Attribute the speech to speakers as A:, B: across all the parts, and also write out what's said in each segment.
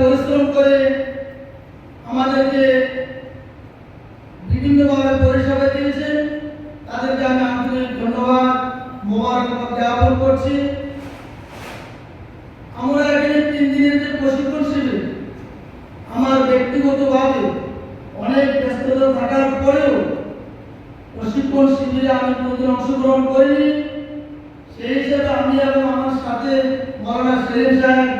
A: পরিশ্রম করে আমাদেরকে বিভিন্নভাবে পরিষেবা দিয়েছেন। তাদেরকে আমি আন্তরিক ধন্যবাদ, মোবারকবাদ জ্ঞাপন করছি। আমরা এখানে তিন দিনের যে প্রশিক্ষণ শিবির, আমার ব্যক্তিগতভাবে অনেক ব্যস্ততা থাকার পরেও প্রশিক্ষণ শিবিরে আমি কোনোদিন অংশগ্রহণ করিনি। সেই হিসেবে আমি এবং আমার সাথে মৌলানা সেলিম সাহেব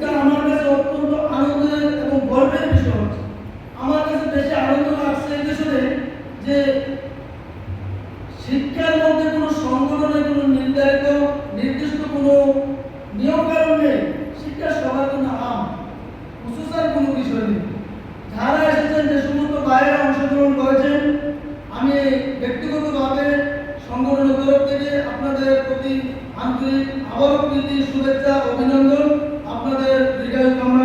A: এটা আমার কাছে অত্যন্ত আনন্দের এবং গর্বের বিষয়। আমার কাছে বেশি আনন্দ লাগছে যে শিক্ষার মধ্যে কোনো সংগঠনের কোনো নির্ধারিত, নির্দিষ্ট কোনো নিয়ম কারণ নেই। শিক্ষা আম। খুশুসার কোনো বিষয় নেই। যারা যে সমস্ত বাইরে অংশগ্রহণ করেছেন, আমি ব্যক্তিগতভাবে সংগঠনের তরফ থেকে আপনাদের প্রতি আন্তরিক আবারও প্রীতি, শুভেচ্ছা, অভিনন্দন। আপনাদের দীর্ঘায়ু কামনা